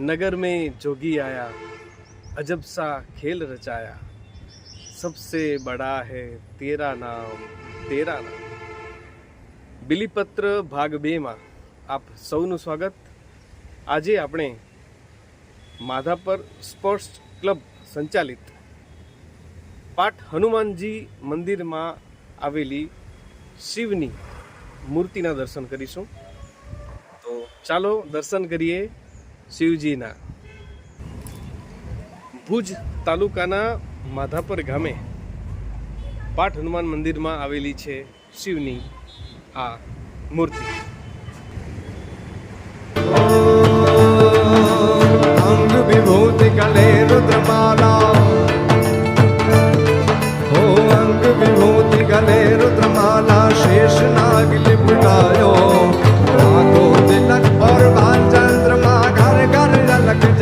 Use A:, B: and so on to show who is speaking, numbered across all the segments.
A: नगर में जोगी आया अजब सा खेल रचाया सबसे बड़ा है तेरा नाम તેરા નામ બિલીપત્ર ભાગ બેમાં આપ સૌનું સ્વાગત આજે આપણે માધાપર સ્પોર્ટ્સ ક્લબ સંચાલિત પાઠ હનુમાનજી મંદિરમાં આવેલી શિવની મૂર્તિના દર્શન કરીશું તો ચાલો દર્શન કરીએ શિવજીના. ભુજ તાલુકાના માધાપર ગામે પાઠ હનુમાન મંદિરમાં આવેલી છે શિવની આ મૂર્તિ.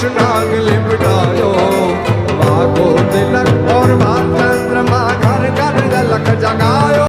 B: Krishna.